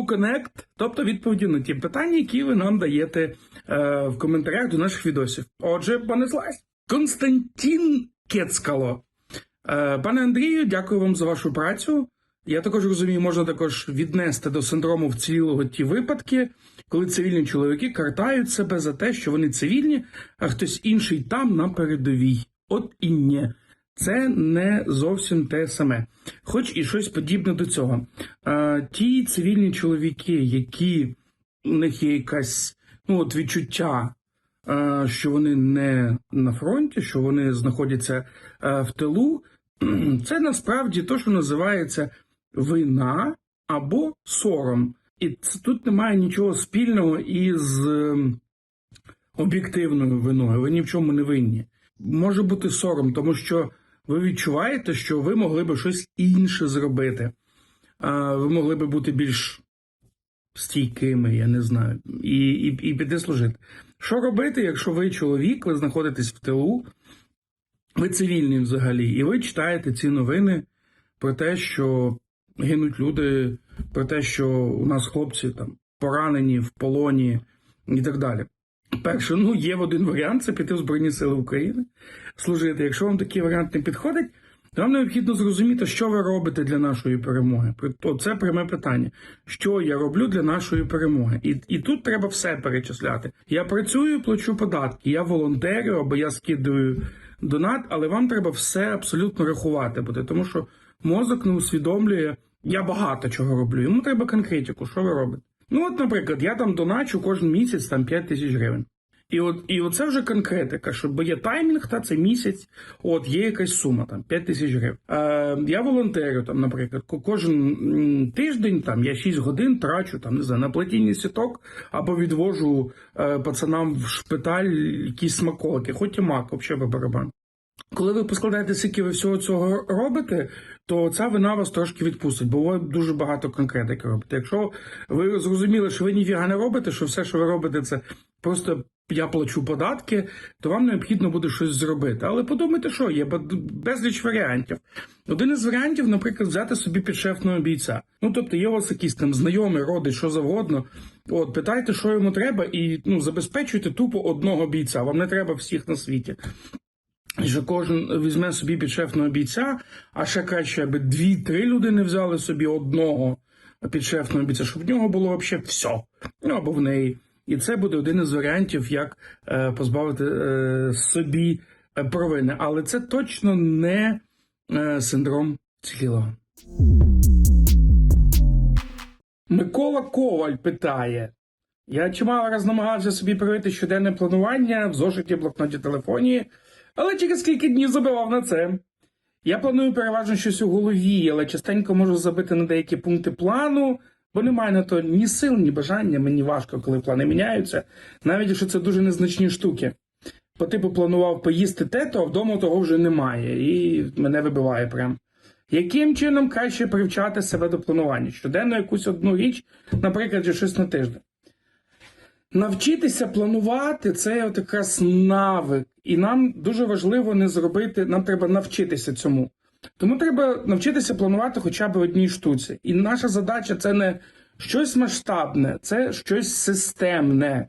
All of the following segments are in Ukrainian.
Hello Connect, тобто відповіді на ті питання, які ви нам даєте е, в коментарях до наших відосів. Отже, понеслась. Константин Кецкало. Е, пане Андрію, дякую вам за вашу працю. Я також розумію, можна також віднести до синдрому вцілілого ті випадки, коли цивільні чоловіки картають себе за те, що вони цивільні, а хтось інший там на передовій. От і ні. Це не зовсім те саме, хоч і щось подібне до цього. Ті цивільні чоловіки, які у них є якась ну, от відчуття, що вони не на фронті, що вони знаходяться в тилу, це насправді то, що називається вина або сором. І це, тут немає нічого спільного із е, об'єктивною виною. Ви ні в чому не винні. Може бути сором, тому що ви відчуваєте, що ви могли би щось інше зробити. Ви могли би бути більш стійкими, я не знаю, і, і, і піти служити. Що робити, якщо ви чоловік, ви знаходитесь в тилу, ви цивільний взагалі, і ви читаєте ці новини про те, що гинуть люди, про те, що у нас хлопці там поранені в полоні і так далі. Перше, ну є один варіант це піти в Збройні Сили України, служити. Якщо вам такий варіант не підходить, то вам необхідно зрозуміти, що ви робите для нашої перемоги. Це пряме питання. Що я роблю для нашої перемоги? І і тут треба все перечисляти. Я працюю, плачу податки, я волонтерю або я скидую донат, але вам треба все абсолютно рахувати буде, тому що мозок не усвідомлює, я багато чого роблю. Йому треба конкретику, що ви робите. Ну, от, наприклад, я там доначу кожен місяць там 5 тисяч гривень. І от і оце вже конкретика, що бо є таймінг, та це місяць, от є якась сума, там 5 тисяч гривень. Е, я волонтерю, там, наприклад, кожен тиждень там я 6 годин трачу там, не знаю, на платіння сіток або відвожу е, пацанам в шпиталь якісь смаколики, хоч і мак, взагалі барабан. Коли ви поскладаєте, скільки ви всього цього робите, то ця вина вас трошки відпустить, бо ви дуже багато конкретики робите. Якщо ви зрозуміли, що ви ніфіга не робите, що все, що ви робите, це просто я плачу податки, то вам необхідно буде щось зробити. Але подумайте, що є безліч варіантів. Один із варіантів, наприклад, взяти собі підшефного бійця. Ну тобто є у вас якийсь там знайомий, родич, що завгодно. От питайте, що йому треба, і ну забезпечуйте тупо одного бійця. Вам не треба всіх на світі. І що кожен візьме собі підшефного бійця, а ще краще, аби дві-три людини взяли собі одного підшефного бійця, щоб в нього було взагалі все. Ну або в неї. І це буде один із варіантів, як е, позбавити е, собі е, провини. Але це точно не синдром цілого. Микола Коваль питає. Я чимало раз намагався собі привити щоденне планування в зошиті, блокноті, телефоні, але через кілька днів забивав на це. Я планую переважно щось у голові, але частенько можу забити на деякі пункти плану, бо немає на то ні сил, ні бажання. Мені важко, коли плани міняються, навіть якщо це дуже незначні штуки. По типу планував поїсти те, то а вдома того вже немає, і мене вибиває прям. Яким чином краще привчати себе до планування? Щоденно якусь одну річ, наприклад, чи щось на тиждень. Навчитися планувати це от якраз навик, і нам дуже важливо не зробити, нам треба навчитися цьому. Тому треба навчитися планувати хоча б одній штуці. І наша задача це не щось масштабне, це щось системне.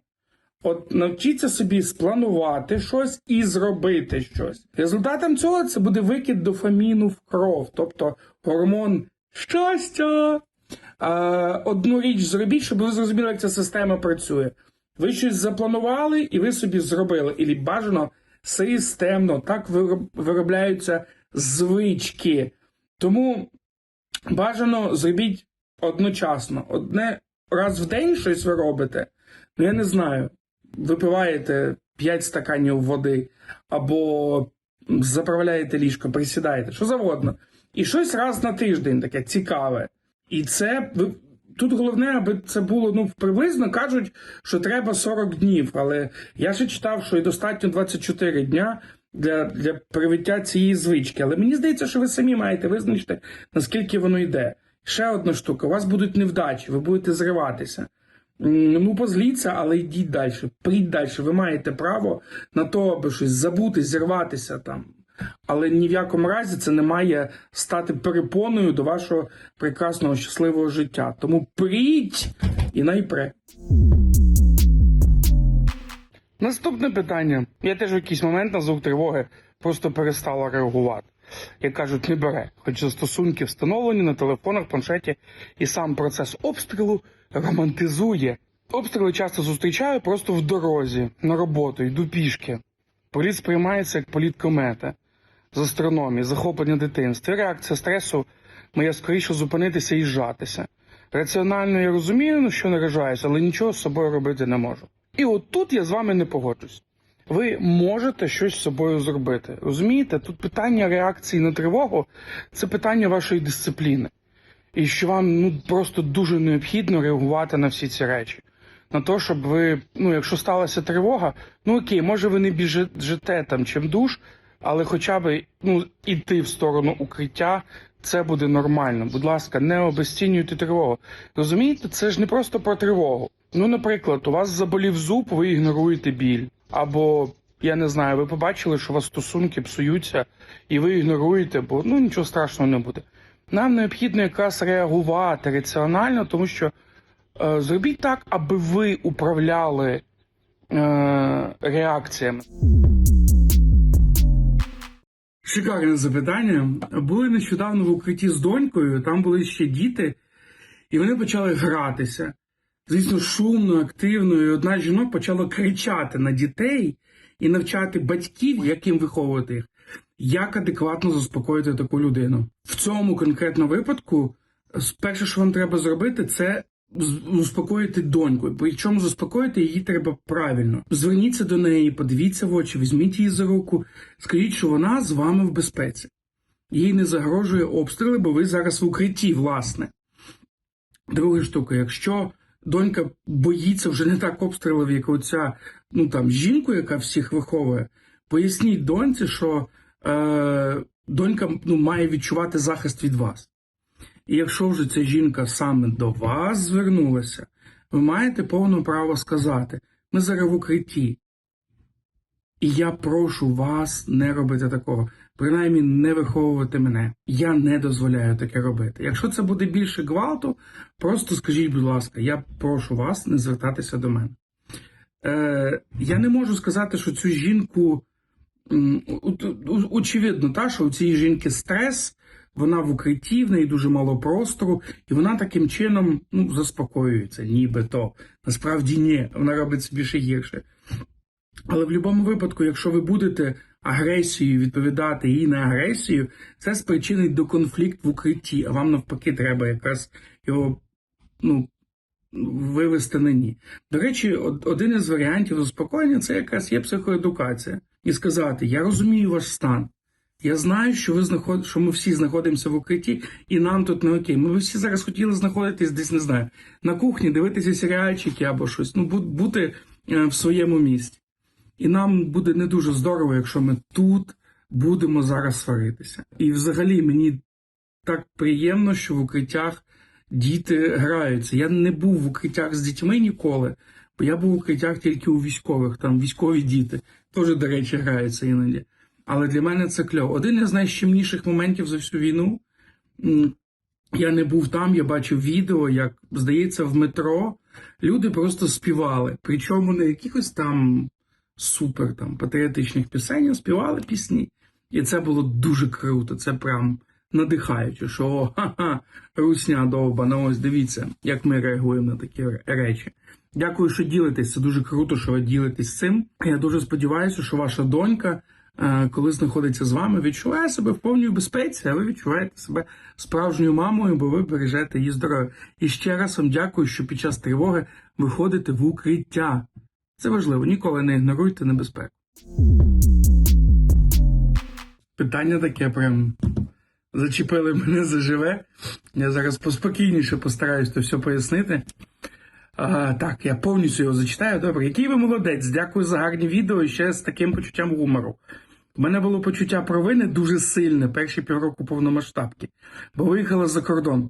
От навчіться собі спланувати щось і зробити щось. Результатом цього це буде викид дофаміну в кров, тобто гормон щастя. Одну річ зробіть, щоб ви зрозуміли, як ця система працює. Ви щось запланували, і ви собі зробили. І бажано системно. Так виробляються звички. Тому бажано зробіть одночасно. Одне раз в день щось ви робите. Ну, я не знаю. Випиваєте 5 стаканів води, або заправляєте ліжко, присідаєте, що завгодно. І щось раз на тиждень таке цікаве. І це тут головне, аби це було ну приблизно кажуть, що треба 40 днів. Але я ще читав, що і достатньо 24 дня для, для привиття цієї звички. Але мені здається, що ви самі маєте визначити, наскільки воно йде. Ще одна штука: у вас будуть невдачі, ви будете зриватися. Ну, позліться, але йдіть далі. Прийдь далі. Ви маєте право на то, аби щось забути, зірватися там. але ні в якому разі це не має стати перепоною до вашого прекрасного щасливого життя. Тому пріть і найпре. Наступне питання. Я теж в якийсь момент на звук тривоги просто перестала реагувати. Як кажуть, не бере. Хоч застосунки встановлені на телефонах, планшеті, і сам процес обстрілу романтизує. Обстріли часто зустрічаю просто в дорозі, на роботу, йду пішки. Політ сприймається як політ комети з астрономії, захоплення дитинства. Реакція стресу моя скоріше зупинитися і зжатися. Раціонально я розумію, що наражаюся, але нічого з собою робити не можу. І от тут я з вами не погоджусь. Ви можете щось з собою зробити. Розумієте? Тут питання реакції на тривогу це питання вашої дисципліни. І що вам ну просто дуже необхідно реагувати на всі ці речі. На те, щоб ви, ну, якщо сталася тривога, ну окей, може ви не біжите там чим душ, але хоча б ну, іти в сторону укриття, це буде нормально. Будь ласка, не обесцінюйте тривогу. Розумієте, це ж не просто про тривогу. Ну, наприклад, у вас заболів зуб, ви ігноруєте біль. Або, я не знаю, ви побачили, що у вас стосунки псуються, і ви ігноруєте, бо ну нічого страшного не буде. Нам необхідно якраз реагувати раціонально, тому що е, зробіть так, аби ви управляли е, реакціями. Шикарне запитання. Були нещодавно в укритті з донькою, там були ще діти, і вони почали гратися. Звісно, шумно, активно, і одна з жінок почала кричати на дітей і навчати батьків, як їм виховувати їх, як адекватно заспокоїти таку людину. В цьому конкретному випадку, перше, що вам треба зробити, це успокоїти доньку. Причому заспокоїти її треба правильно. Зверніться до неї, подивіться в очі, візьміть її за руку, скажіть, що вона з вами в безпеці. Їй не загрожує обстріли, бо ви зараз в укритті, власне. Друга штука, якщо донька боїться вже не так обстрілів, як оця ну там жінку, яка всіх виховує, поясніть доньці, що е, донька ну, має відчувати захист від вас. І якщо вже ця жінка саме до вас звернулася, ви маєте повне право сказати: ми зараз в укритті. І я прошу вас не робити такого. Принаймні не виховувати мене. Я не дозволяю таке робити. Якщо це буде більше гвалту, просто скажіть, будь ласка, я прошу вас не звертатися до мене. Е, я не можу сказати, що цю жінку очевидно, та, що у цієї жінки стрес, вона в укритті, в неї дуже мало простору, і вона таким чином ну, заспокоюється, нібито. Насправді ні, вона робить собі ще гірше. Але в будь-якому випадку, якщо ви будете агресією відповідати їй на агресію, це спричинить до конфлікту в укритті, а вам навпаки треба якраз його ну, вивести на ні. До речі, од- один із варіантів заспокоєння це якраз є психоедукація. І сказати: Я розумію ваш стан. Я знаю, що ви знаход... що ми всі знаходимося в укритті, і нам тут не окей. Ми всі зараз хотіли знаходитись десь, не знаю, на кухні, дивитися серіальчики або щось, ну, бу- бути е, в своєму місті. І нам буде не дуже здорово, якщо ми тут будемо зараз сваритися. І взагалі мені так приємно, що в укриттях діти граються. Я не був в укриттях з дітьми ніколи, бо я був в укриттях тільки у військових, там військові діти теж, до речі, граються іноді. Але для мене це кльово. Один із найщемніших моментів за всю війну. Я не був там, я бачив відео, як здається, в метро люди просто співали. Причому не якихось там супер там патріотичних пісень, співали пісні. І це було дуже круто. Це прям надихаюче, що о, ха-ха, русня довбана, ось дивіться, як ми реагуємо на такі речі. Дякую, що ділитесь. Це дуже круто, що ви ділитесь цим. Я дуже сподіваюся, що ваша донька, е, коли знаходиться з вами, відчуває себе в повній безпеці, а ви відчуваєте себе справжньою мамою, бо ви бережете її здоров'я. І ще раз вам дякую, що під час тривоги ви ходите в укриття. Це важливо, ніколи не ігноруйте небезпеку. Питання таке прям зачепили мене заживе. Я зараз поспокійніше постараюсь то все пояснити. А, так, я повністю його зачитаю. Добре, який ви молодець. Дякую за гарні відео і ще з таким почуттям гумору. У мене було почуття провини дуже сильне перші півроку повномасштабки, бо виїхала за кордон.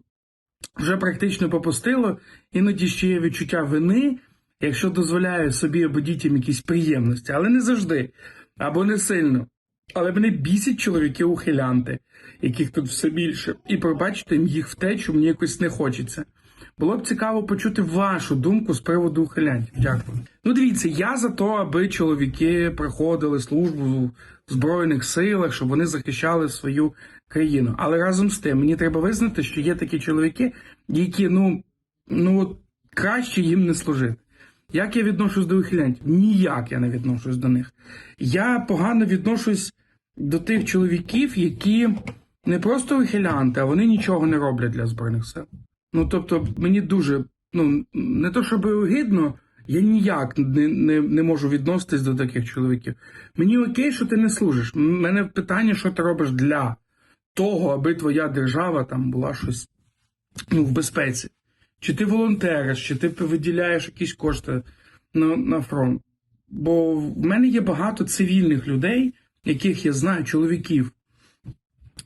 Вже практично попустило, іноді ще є відчуття вини, якщо дозволяю собі або дітям якісь приємності, але не завжди, або не сильно. Але мене бісять чоловіки ухилянти, яких тут все більше. І пробачити їм їх втечу мені якось не хочеться. Було б цікаво почути вашу думку з приводу ухилянтів. Дякую. Ну, дивіться, я за то, аби чоловіки проходили службу в Збройних силах, щоб вони захищали свою країну. Але разом з тим мені треба визнати, що є такі чоловіки, які ну, ну краще їм не служити. Як я відношусь до ухилянтів? Ніяк я не відношусь до них. Я погано відношусь до тих чоловіків, які не просто ухилянти, а вони нічого не роблять для Збройних сил. Ну тобто, мені дуже, ну не то щоб огидно, я ніяк не, не, не можу відноситись до таких чоловіків. Мені окей, що ти не служиш. Мене питання, що ти робиш для того, аби твоя держава там була щось ну, в безпеці. Чи ти волонтериш, чи ти виділяєш якісь кошти на, на фронт. Бо в мене є багато цивільних людей, яких я знаю, чоловіків.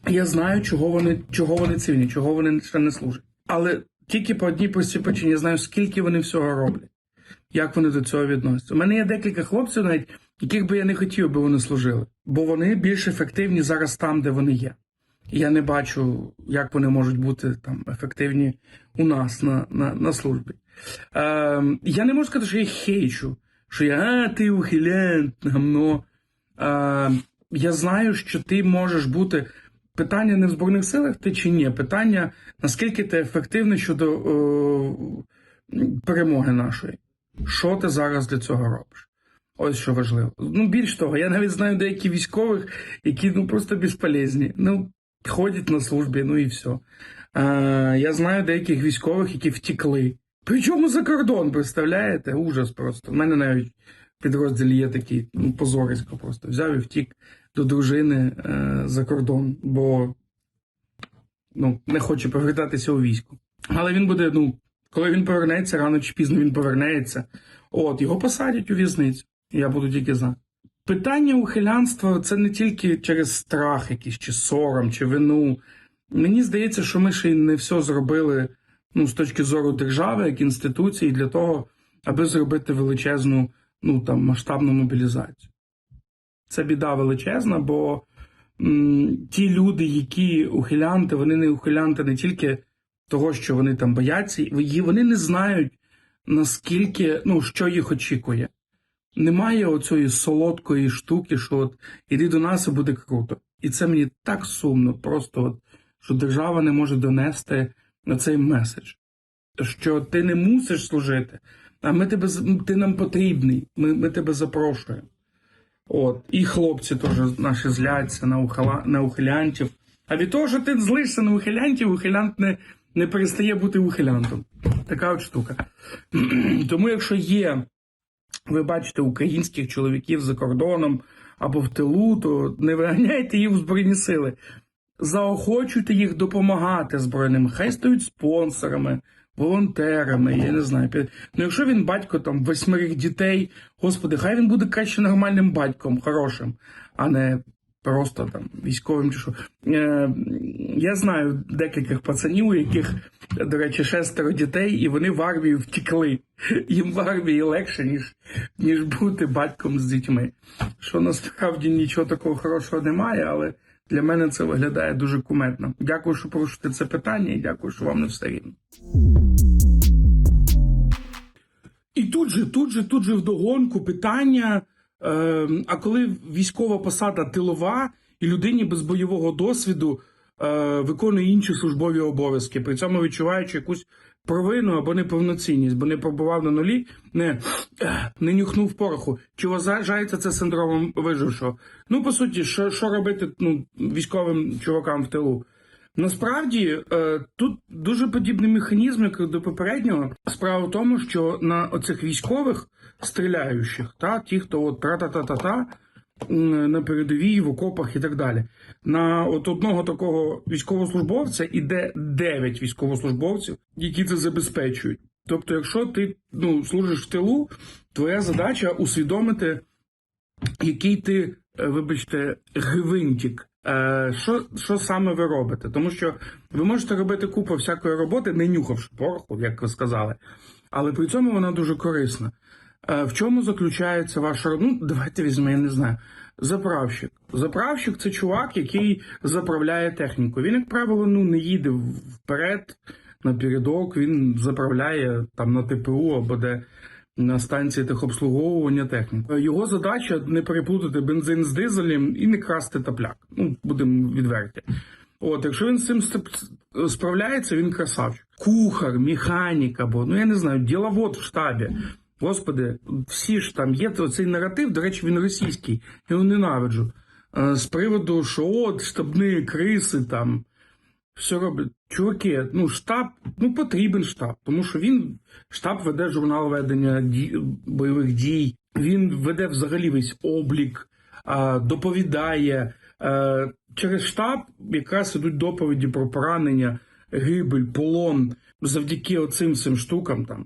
Я знаю, чого вони, чого вони цивільні, чого вони ще не служать. Але тільки по одній простій причині я знаю, скільки вони всього роблять, як вони до цього відносяться. У мене є декілька хлопців, навіть яких би я не хотів, би вони служили, бо вони більш ефективні зараз там, де вони є. Я не бачу, як вони можуть бути там ефективні у нас на, на, на службі. Е, я не можу сказати, що я хейчу, що я а, ти ухилянт, гамно. Е, я знаю, що ти можеш бути. Питання не в Збройних силах ти чи ні. Питання, наскільки ти ефективний щодо е, перемоги нашої. Що ти зараз для цього робиш? Ось що важливо. Ну, більш того, я навіть знаю деякі військових, які ну просто безполезні. Ну, ходять на службі, ну і все. Е, я знаю деяких військових, які втікли. Причому за кордон, представляєте? Ужас просто. У мене навіть в підрозділі є такий ну, позорисько просто. Взяв і втік до дружини е, за кордон, бо ну, не хоче повертатися у військо. Але він буде, ну, коли він повернеться, рано чи пізно він повернеться. От, його посадять у в'язницю. Я буду тільки за. Питання ухилянства це не тільки через страх якийсь, чи сором, чи вину. Мені здається, що ми ще й не все зробили ну, з точки зору держави, як інституції, для того, аби зробити величезну ну, там, масштабну мобілізацію. Це біда величезна, бо м, ті люди, які ухилянти, вони не ухилянти не тільки того, що вони там бояться, вони не знають, наскільки, ну, що їх очікує. Немає оцієї солодкої штуки, що от іди до нас і буде круто. І це мені так сумно, просто от, що держава не може донести на цей меседж, що ти не мусиш служити, а ми тебе ти нам потрібний, ми, ми тебе запрошуємо. От, і хлопці теж наші зляться на ухила, на ухилянтів. А від того, що ти злишся на ухилянтів, ухилянт не, не перестає бути ухилянтом. Така от штука. Тому, якщо є, ви бачите українських чоловіків за кордоном або в тилу, то не виганяйте їх в Збройні сили. Заохочуйте їх допомагати Збройним. Хай стають спонсорами, волонтерами, я не знаю. Ну, якщо він батько там восьмерих дітей, господи, хай він буде краще нормальним батьком, хорошим, а не просто там військовим чи що. Е, Я знаю декількох пацанів, у яких, до речі, шестеро дітей, і вони в армію втікли. Їм в армії легше, ніж, ніж бути батьком з дітьми. Що насправді нічого такого хорошого немає, але. Для мене це виглядає дуже куметно. Дякую, що порушите це питання, і дякую, що вам не все рівно. І тут же, тут же, тут же вдогонку питання. Е, а коли військова посада тилова і людині без бойового досвіду е, виконує інші службові обов'язки, при цьому відчуваючи якусь провину або неповноцінність, бо не пробував на нулі, не не нюхнув пороху. Чи вважається це синдромом вижившого? Ну, по суті, що що робити ну, військовим чувакам в тилу? Насправді е, тут дуже подібний механізм, як до попереднього. Справа в тому, що на оцих військових стріляючих, та ті, хто от тра-та-та-та-та, на передовій, в окопах і так далі. На от одного такого військовослужбовця іде 9 військовослужбовців, які це забезпечують. Тобто, якщо ти ну, служиш в тилу, твоя задача усвідомити, який ти, е, вибачте, гривинтік. Е, що що саме ви робите? Тому що ви можете робити купу всякої роботи, не нюхавши пороху, як ви сказали, але при цьому вона дуже корисна. Е, в чому заключається ваша ну, давайте візьмемо, я не знаю. заправщик. Заправщик це чувак, який заправляє техніку. Він, як правило, ну не їде вперед напередок, він заправляє там на ТПУ або де на станції техобслуговування техніки. Його задача не переплутати бензин з дизелем і не красти топляк. Ну, будемо відверті. От, якщо він з цим справляється, він красавчик. Кухар, механік або, ну я не знаю, діловод в штабі. Господи, всі ж там є цей наратив, до речі, він російський, я його ненавиджу. Е, З приводу, що от штабні криси там все роблять. Чуваки, ну штаб, ну потрібен штаб, тому що він штаб веде журнал ведення ді, бойових дій. Він веде взагалі весь облік, доповідає. Е, через штаб якраз ідуть доповіді про поранення, гибель, полон. Завдяки оцим всім штукам там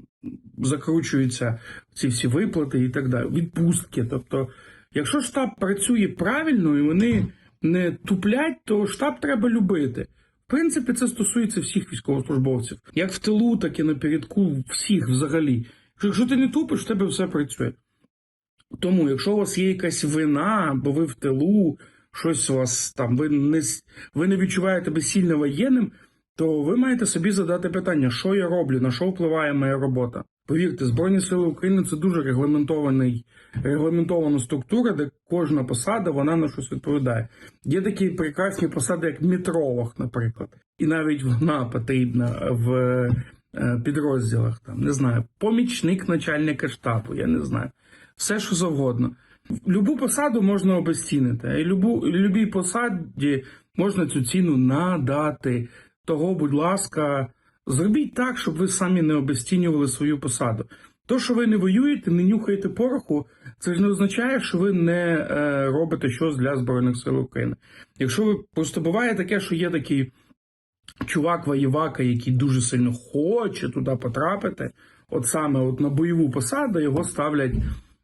закручуються ці всі виплати і так далі. Відпустки. Тобто, якщо штаб працює правильно і вони не туплять, то штаб треба любити. В принципі, це стосується всіх військовослужбовців, як в тилу, так і на передку, всіх взагалі. Якщо ти не тупиш, в тебе все працює. Тому, якщо у вас є якась вина, бо ви в тилу, щось у вас там, ви не, ви не відчуваєте себе сильно воєнним, то ви маєте собі задати питання, що я роблю, на що впливає моя робота. Повірте, Збройні Сили України це дуже регламентований, регламентована структура, де кожна посада вона на щось відповідає. Є такі прекрасні посади, як метролог, наприклад, і навіть вона потрібна в е, підрозділах. Там не знаю, помічник начальника штабу, я не знаю, все що завгодно. Любу посаду можна обезцінити, і любу, любій посаді можна цю ціну надати. Того, будь ласка, зробіть так, щоб ви самі не обезцінювали свою посаду. То, що ви не воюєте, не нюхаєте пороху, це ж не означає, що ви не е, робите щось для Збройних сил України. Якщо ви просто буває таке, що є такий чувак воєвака, який дуже сильно хоче туди потрапити, от саме от на бойову посаду його ставлять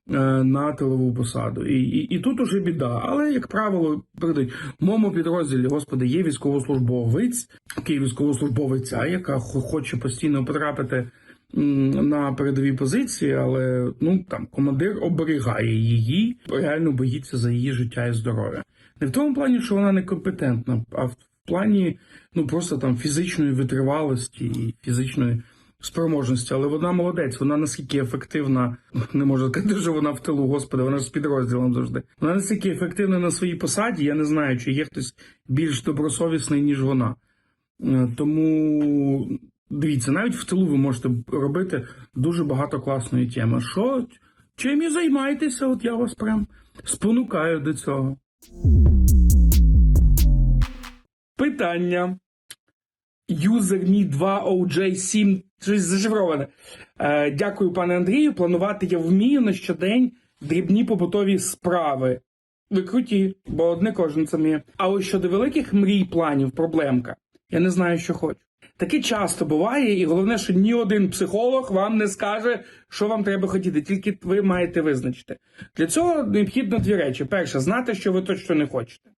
на тилову посаду. І, і, і тут уже біда. Але, як правило, передають в моєму підрозділі, господи, є військовослужбовець, який військовослужбовиця, яка хо- хоче постійно потрапити на передові позиції, але ну там командир оберігає її, реально боїться за її життя і здоров'я. Не в тому плані, що вона некомпетентна, а в плані ну просто там фізичної витривалості і фізичної спроможності. Але вона молодець, вона наскільки ефективна, не можу сказати, що вона в тилу, господи, вона ж з підрозділом завжди. Вона настільки ефективна на своїй посаді, я не знаю, чи є хтось більш добросовісний, ніж вона. Е, Тому дивіться, навіть в тилу ви можете робити дуже багато класної теми. Що чим і займаєтеся? От я вас прям спонукаю до цього. Питання. User 2 OJ7 щось зашифроване. Е, дякую, пане Андрію. Планувати я вмію на щодень дрібні побутові справи. Ви круті, бо одне кожен це вміє. А ось щодо великих мрій планів, проблемка. Я не знаю, що хочу. Таке часто буває, і головне, що ні один психолог вам не скаже, що вам треба хотіти, тільки ви маєте визначити. Для цього необхідно дві речі: перше, знати, що ви точно не хочете.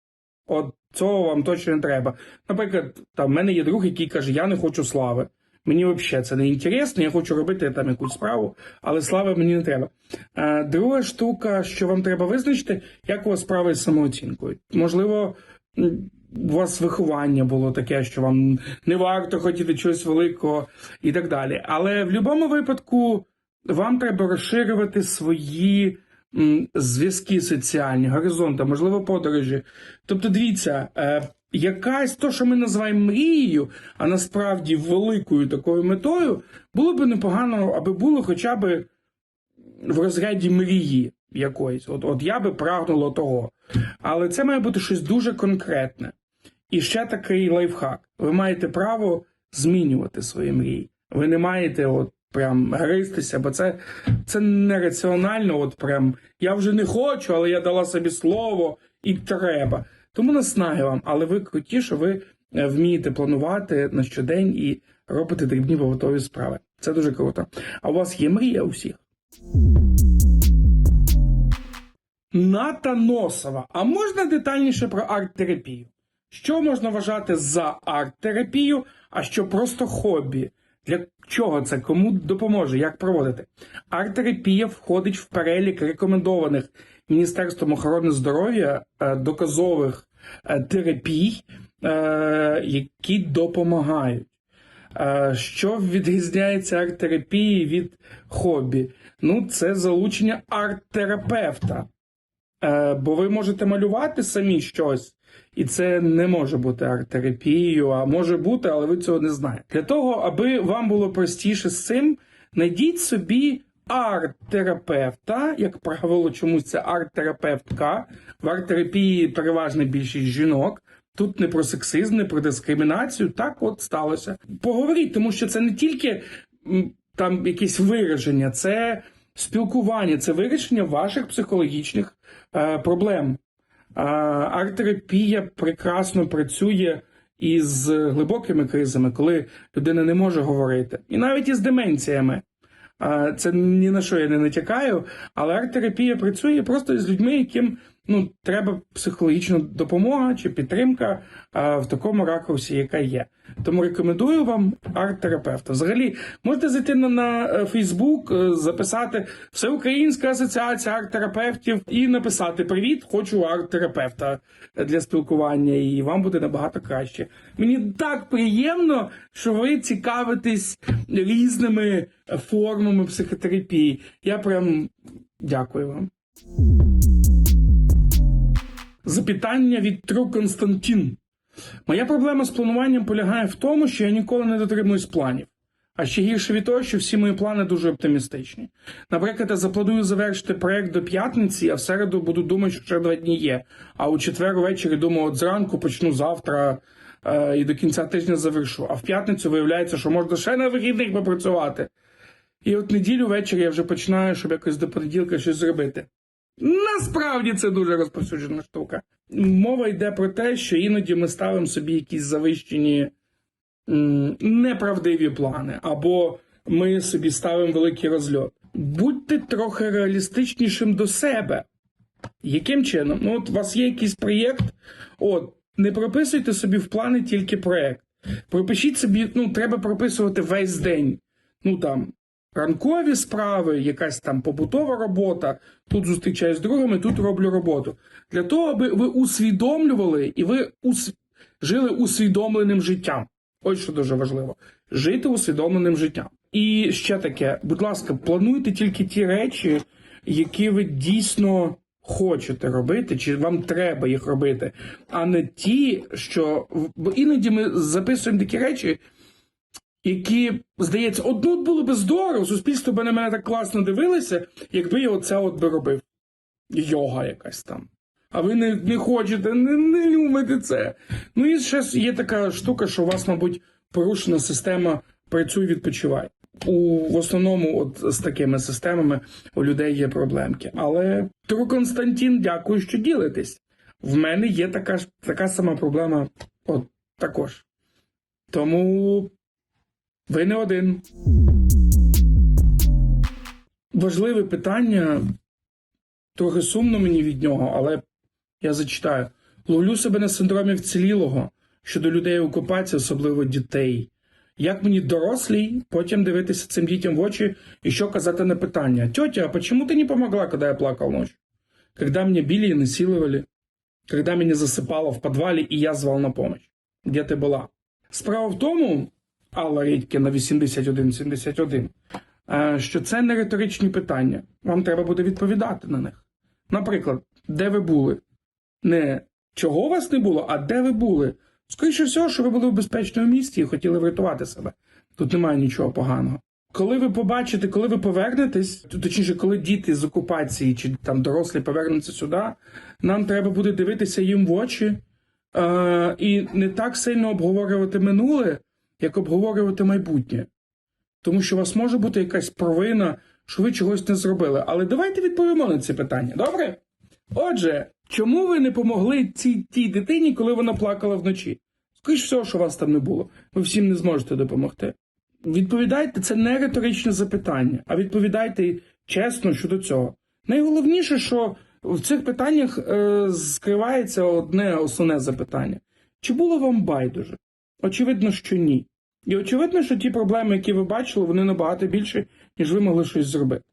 От цього вам точно не треба. Наприклад, там в мене є друг, який каже: Я не хочу слави. Мені взагалі це не інтересно, я хочу робити там якусь справу, але слави мені не треба. А, друга штука, що вам треба визначити, як у вас справи з самооцінкою. Можливо, у вас виховання було таке, що вам не варто хотіти чогось великого і так далі. Але в будь-якому випадку вам треба розширювати свої зв'язки соціальні, горизонти, можливо, подорожі. Тобто, дивіться, е, якась то, що ми називаємо мрією, а насправді великою такою метою, було б непогано, аби було хоча б в розряді мрії якоїсь. От, от я би прагнула того. Але це має бути щось дуже конкретне. І ще такий лайфхак. Ви маєте право змінювати свої мрії. Ви не маєте от прям гристися, бо це, це нераціонально. От прям я вже не хочу, але я дала собі слово і треба. Тому наснаги вам, але ви круті, що ви е, вмієте планувати на щодень і робити дрібні побутові справи. Це дуже круто. А у вас є мрія у всіх? Ната Носова. А можна детальніше про арт-терапію? Що можна вважати за арт-терапію, а що просто хобі? Для чого це? Кому допоможе? Як проводити? Арт-терапія входить в перелік рекомендованих Міністерством охорони здоров'я е, доказових е, терапій, е, які допомагають. Що відрізняється арт-терапії від хобі? Ну, це залучення арт-терапевта. Бо ви можете малювати самі щось, і це не може бути арт-терапією, а може бути, але ви цього не знаєте. Для того, аби вам було простіше з цим, знайдіть собі арт-терапевта, як правило, чомусь це арт-терапевтка. В арт-терапії переважна більшість жінок. Тут не про сексизм, не про дискримінацію. Так от сталося. Поговоріть, тому що це не тільки там якісь вираження, це спілкування, це вирішення ваших психологічних е, проблем. Арт-терапія прекрасно працює із глибокими кризами, коли людина не може говорити, і навіть із деменціями. Це ні на що я не натякаю, але арт-терапія працює просто з людьми, яким ну, треба психологічна допомога чи підтримка е, в такому ракурсі, яка є. Тому рекомендую вам арт-терапевта. Взагалі, можете зайти на, на Фейсбук, записати Всеукраїнська асоціація арт-терапевтів і написати Привіт, хочу арт-терапевта для спілкування, і вам буде набагато краще. Мені так приємно, що ви цікавитесь різними формами психотерапії. Я прям дякую вам. Запитання від Тру Константин. Моя проблема з плануванням полягає в тому, що я ніколи не дотримуюсь планів. А ще гірше від того, що всі мої плани дуже оптимістичні. Наприклад, я запланую завершити проект до п'ятниці, а в середу буду думати, що ще два дні є. А у четвер увечері думаю, от зранку почну завтра е, і до кінця тижня завершу. А в п'ятницю виявляється, що можна ще на вихідних попрацювати. І от неділю ввечері я вже починаю, щоб якось до понеділка щось зробити. Насправді це дуже розповсюджена штука. Мова йде про те, що іноді ми ставимо собі якісь завищені неправдиві плани, або ми собі ставимо великий розльот. Будьте трохи реалістичнішим до себе. Яким чином? Ну, от у вас є якийсь проєкт, от, не прописуйте собі в плани тільки проєкт. Пропишіть собі, ну, треба прописувати весь день. Ну там ранкові справи, якась там побутова робота, тут зустрічаюсь з другими, тут роблю роботу. Для того, аби ви усвідомлювали і ви ус... жили усвідомленим життям. Ось що дуже важливо. Жити усвідомленим життям. І ще таке, будь ласка, плануйте тільки ті речі, які ви дійсно хочете робити, чи вам треба їх робити, а не ті, що бо іноді ми записуємо такі речі, які, здається, одну було би здорово, суспільство би на мене так класно дивилося, якби я оце от би робив. Йога якась там. А ви не, не хочете, не, не любите це. Ну і ще є така штука, що у вас, мабуть, порушена система працюй, відпочивай. У в основному, от з такими системами у людей є проблемки. Але Тру Константин, дякую, що ділитесь. В мене є така така сама проблема, от також. Тому ви не один. Важливе питання. Трохи сумно мені від нього, але я зачитаю. Ловлю себе на синдромі вцілілого щодо людей окупації, особливо дітей. Як мені дорослій, потім дивитися цим дітям в очі і що казати на питання. Тетя, а почему ты не помогла, когда я плакал ночью? Когда меня били и насиловали? Когда меня засыпало в подвале и я звал на помощь? Де ти була? Справа в тому, Алла Рідькіна 8171, е, що це не риторичні питання. Вам треба буде відповідати на них. Наприклад, де ви були? Не чого вас не було, а де ви були? Скоріше всього, що ви були в безпечному місці і хотіли врятувати себе. Тут немає нічого поганого. Коли ви побачите, коли ви повернетесь, точніше, коли діти з окупації чи там дорослі повернуться сюди, нам треба буде дивитися їм в очі е, і не так сильно обговорювати минуле, як обговорювати майбутнє. Тому що у вас може бути якась провина, що ви чогось не зробили. Але давайте відповімо на ці питання, добре? Отже, чому ви не помогли цій тій дитині, коли вона плакала вночі? Скажіть всього, що вас там не було. Ви всім не зможете допомогти. Відповідайте, це не риторичне запитання, а відповідайте чесно щодо цього. Найголовніше, що в цих питаннях е, скривається одне основне запитання: чи було вам байдуже? Очевидно, що ні. І очевидно, що ті проблеми, які ви бачили, вони набагато більше, ніж ви могли щось зробити.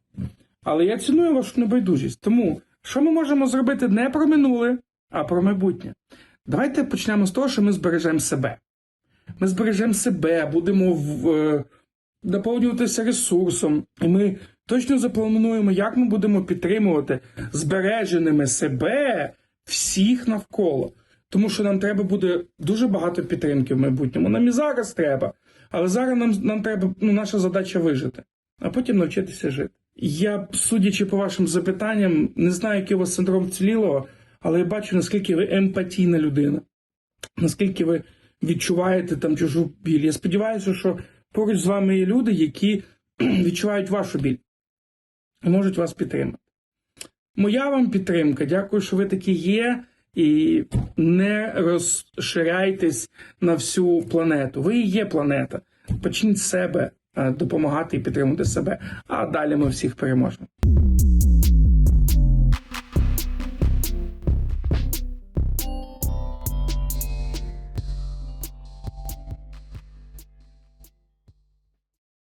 Але я ціную вашу небайдужість. Тому Що ми можемо зробити не про минуле, а про майбутнє? Давайте почнемо з того, що ми збережемо себе. Ми збережемо себе, будемо в, е, наповнюватися ресурсом, і ми точно заплануємо, як ми будемо підтримувати збереженими себе всіх навколо. Тому що нам треба буде дуже багато підтримки в майбутньому. Нам і зараз треба, але зараз нам, нам треба, ну, наша задача вижити, а потім навчитися жити. Я, судячи по вашим запитанням, не знаю, який у вас синдром вцілілого, але я бачу, наскільки ви емпатійна людина, наскільки ви відчуваєте там чужу біль. Я сподіваюся, що поруч з вами є люди, які відчувають вашу біль і можуть вас підтримати. Моя вам підтримка. Дякую, що ви такі є. І не розширяйтесь на всю планету. Ви і є планета. Почніть себе е, допомагати і підтримувати себе. А далі ми всіх переможемо.